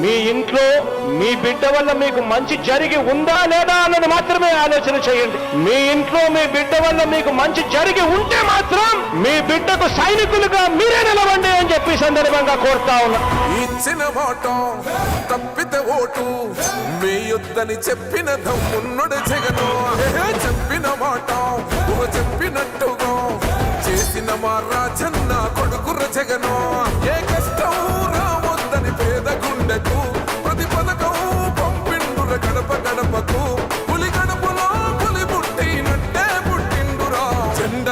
మీ ఇంట్లో మీ బిడ్డ వల్ల మీకు మంచి జరిగి ఉందా లేదా అన్నది మాత్రమే ఆలోచన చేయండి. మీ ఇంట్లో మీ బిడ్డ వల్ల మీకు మంచి జరిగి ఉంటే మాత్రం మీ బిడ్డకు సైనికులుగా మీరే నిలవండి అని చెప్పి సందర్భంగా కోరుతా ఉన్నా. ఇచ్చిన మాట ఓటు మీ యుద్ధని చెప్పిన దమ్మున్నడు జగను. చెప్పిన మాట చెప్పినట్టుగా చేసిన మా రాజన్న కొడుకుర జగను.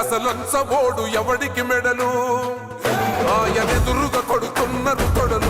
అసలంచబోడు ఎవడికి మెడలు? ఆయనెదురుగా కొడుతున్నారు కొడలు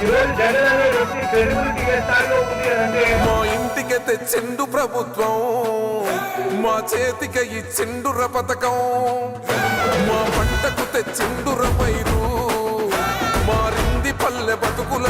ఈరోజు జగన్ అనే వ్యక్తి క్రెడిబిలిటీ స్థాయిలో ఉంది అంటే మా ఇంటికి తెచ్చిండు ప్రభుత్వం మా చేతికి ఇచ్చిండుర పథకం మా పంటకు తెచ్చిండుర పైరు మారింది పల్లె బతుకుల